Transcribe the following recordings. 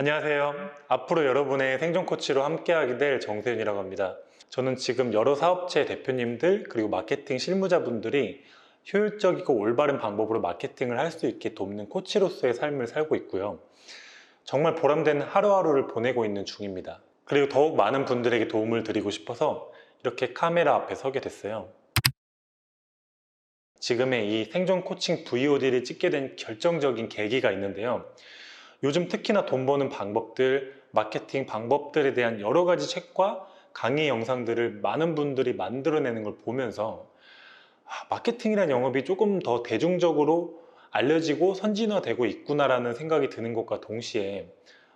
안녕하세요. 앞으로 여러분의 생존 코치로 함께하게 될 정세윤이라고 합니다. 저는 지금 여러 사업체 대표님들 그리고 마케팅 실무자분들이 효율적이고 올바른 방법으로 마케팅을 할 수 있게 돕는 코치로서의 삶을 살고 있고요. 정말 보람된 하루하루를 보내고 있는 중입니다. 그리고 더욱 많은 분들에게 도움을 드리고 싶어서 이렇게 카메라 앞에 서게 됐어요. 지금의 이 생존 코칭 VOD를 찍게 된 결정적인 계기가 있는데요. 요즘 특히나 돈 버는 방법들, 마케팅 방법들에 대한 여러 가지 책과 강의 영상들을 많은 분들이 만들어내는 걸 보면서 아, 마케팅이라는 영업이 조금 더 대중적으로 알려지고 선진화되고 있구나라는 생각이 드는 것과 동시에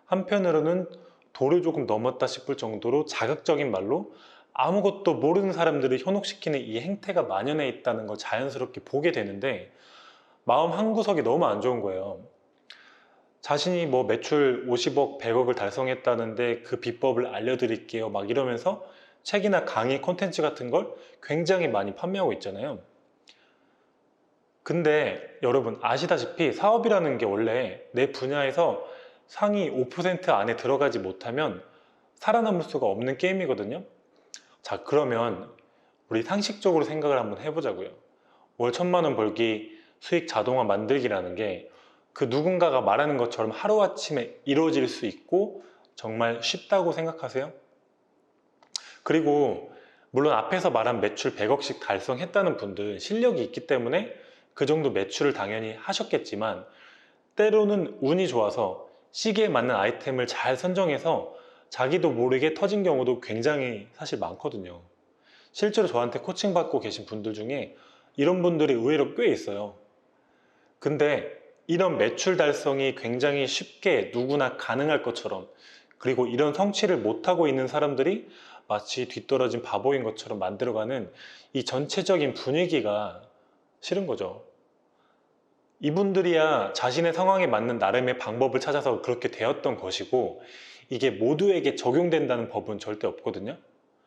한편으로는 도를 조금 넘었다 싶을 정도로 자극적인 말로 아무것도 모르는 사람들을 현혹시키는 이 행태가 만연해 있다는 걸 자연스럽게 보게 되는데 마음 한구석이 너무 안 좋은 거예요. 자신이 뭐 매출 50억, 100억을 달성했다는데 그 비법을 알려드릴게요. 막 이러면서 책이나 강의 콘텐츠 같은 걸 굉장히 많이 판매하고 있잖아요. 근데 여러분 아시다시피 사업이라는 게 원래 내 분야에서 상위 5% 안에 들어가지 못하면 살아남을 수가 없는 게임이거든요. 자, 그러면 우리 상식적으로 생각을 한번 해보자고요. 월 천만 원 벌기 수익 자동화 만들기라는 게 그 누군가가 말하는 것처럼 하루아침에 이루어질 수 있고 정말 쉽다고 생각하세요? 그리고 물론 앞에서 말한 매출 100억씩 달성했다는 분들 실력이 있기 때문에 그 정도 매출을 당연히 하셨겠지만 때로는 운이 좋아서 시기에 맞는 아이템을 잘 선정해서 자기도 모르게 터진 경우도 굉장히 사실 많거든요. 실제로 저한테 코칭 받고 계신 분들 중에 이런 분들이 의외로 꽤 있어요. 근데 이런 매출 달성이 굉장히 쉽게 누구나 가능할 것처럼 그리고 이런 성취를 못하고 있는 사람들이 마치 뒤떨어진 바보인 것처럼 만들어가는 이 전체적인 분위기가 싫은 거죠. 이분들이야 자신의 상황에 맞는 나름의 방법을 찾아서 그렇게 되었던 것이고 이게 모두에게 적용된다는 법은 절대 없거든요.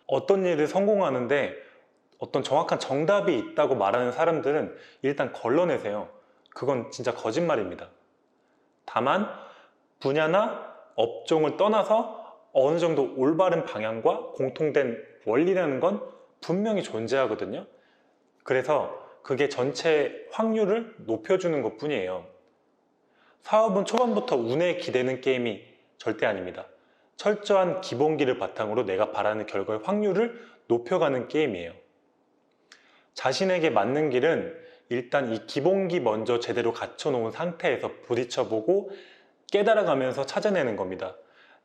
어떤 일을 성공하는데 어떤 정확한 정답이 있다고 말하는 사람들은 일단 걸러내세요. 그건 진짜 거짓말입니다. 다만 분야나 업종을 떠나서 어느 정도 올바른 방향과 공통된 원리라는 건 분명히 존재하거든요. 그래서 그게 전체 확률을 높여주는 것 뿐이에요. 사업은 초반부터 운에 기대는 게임이 절대 아닙니다. 철저한 기본기를 바탕으로 내가 바라는 결과의 확률을 높여가는 게임이에요. 자신에게 맞는 길은 일단 이 기본기 먼저 제대로 갖춰놓은 상태에서 부딪혀보고 깨달아가면서 찾아내는 겁니다.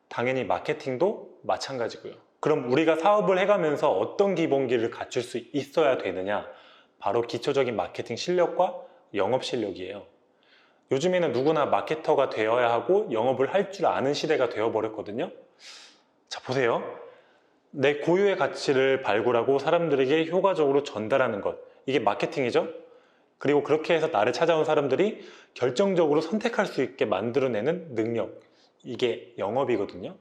당연히 마케팅도 마찬가지고요. 그럼 우리가 사업을 해가면서 어떤 기본기를 갖출 수 있어야 되느냐? 바로 기초적인 마케팅 실력과 영업 실력이에요. 요즘에는 누구나 마케터가 되어야 하고 영업을 할 줄 아는 시대가 되어버렸거든요. 자, 보세요. 내 고유의 가치를 발굴하고 사람들에게 효과적으로 전달하는 것. 이게 마케팅이죠? 그리고 그렇게 해서 나를 찾아온 사람들이 결정적으로 선택할 수 있게 만들어내는 능력. 이게 영업이거든요.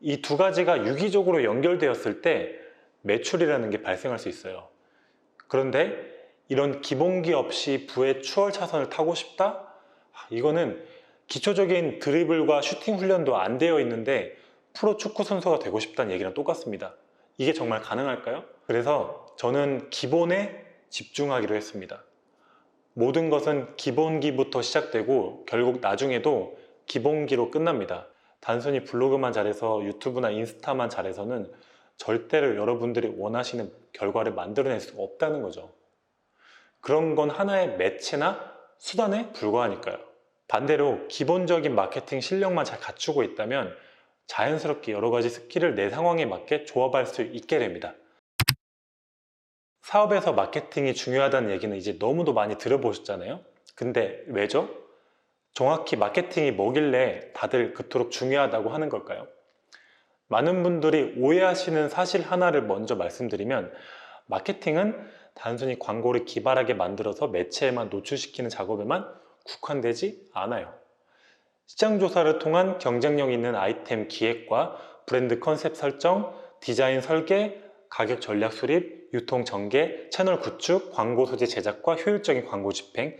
이 두 가지가 유기적으로 연결되었을 때 매출이라는 게 발생할 수 있어요. 그런데 이런 기본기 없이 부의 추월 차선을 타고 싶다? 아, 이거는 기초적인 드리블과 슈팅 훈련도 안 되어 있는데 프로 축구 선수가 되고 싶다는 얘기랑 똑같습니다. 이게 정말 가능할까요? 그래서 저는 기본에 집중하기로 했습니다. 모든 것은 기본기부터 시작되고 결국 나중에도 기본기로 끝납니다. 단순히 블로그만 잘해서 유튜브나 인스타만 잘해서는 절대로 여러분들이 원하시는 결과를 만들어낼 수가 없다는 거죠. 그런 건 하나의 매체나 수단에 불과하니까요. 반대로 기본적인 마케팅 실력만 잘 갖추고 있다면 자연스럽게 여러 가지 스킬을 내 상황에 맞게 조합할 수 있게 됩니다. 사업에서 마케팅이 중요하다는 얘기는 이제 너무도 많이 들어보셨잖아요. 근데 왜죠? 정확히 마케팅이 뭐길래 다들 그토록 중요하다고 하는 걸까요? 많은 분들이 오해하시는 사실 하나를 먼저 말씀드리면 마케팅은 단순히 광고를 기발하게 만들어서 매체에만 노출시키는 작업에만 국한되지 않아요. 시장 조사를 통한 경쟁력 있는 아이템 기획과 브랜드 컨셉 설정, 디자인 설계, 가격 전략 수립, 유통 전개, 채널 구축, 광고 소재 제작과 효율적인 광고 집행,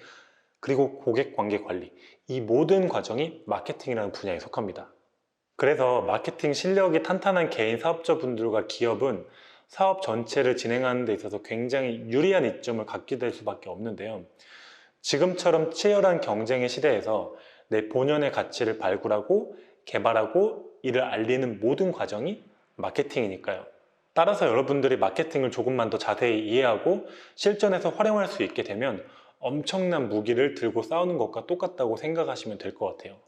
그리고 고객 관계 관리. 이 모든 과정이 마케팅이라는 분야에 속합니다. 그래서 마케팅 실력이 탄탄한 개인 사업자분들과 기업은 사업 전체를 진행하는 데 있어서 굉장히 유리한 이점을 갖게 될 수밖에 없는데요. 지금처럼 치열한 경쟁의 시대에서 내 본연의 가치를 발굴하고 개발하고 이를 알리는 모든 과정이 마케팅이니까요. 따라서 여러분들이 마케팅을 조금만 더 자세히 이해하고 실전에서 활용할 수 있게 되면 엄청난 무기를 들고 싸우는 것과 똑같다고 생각하시면 될 것 같아요.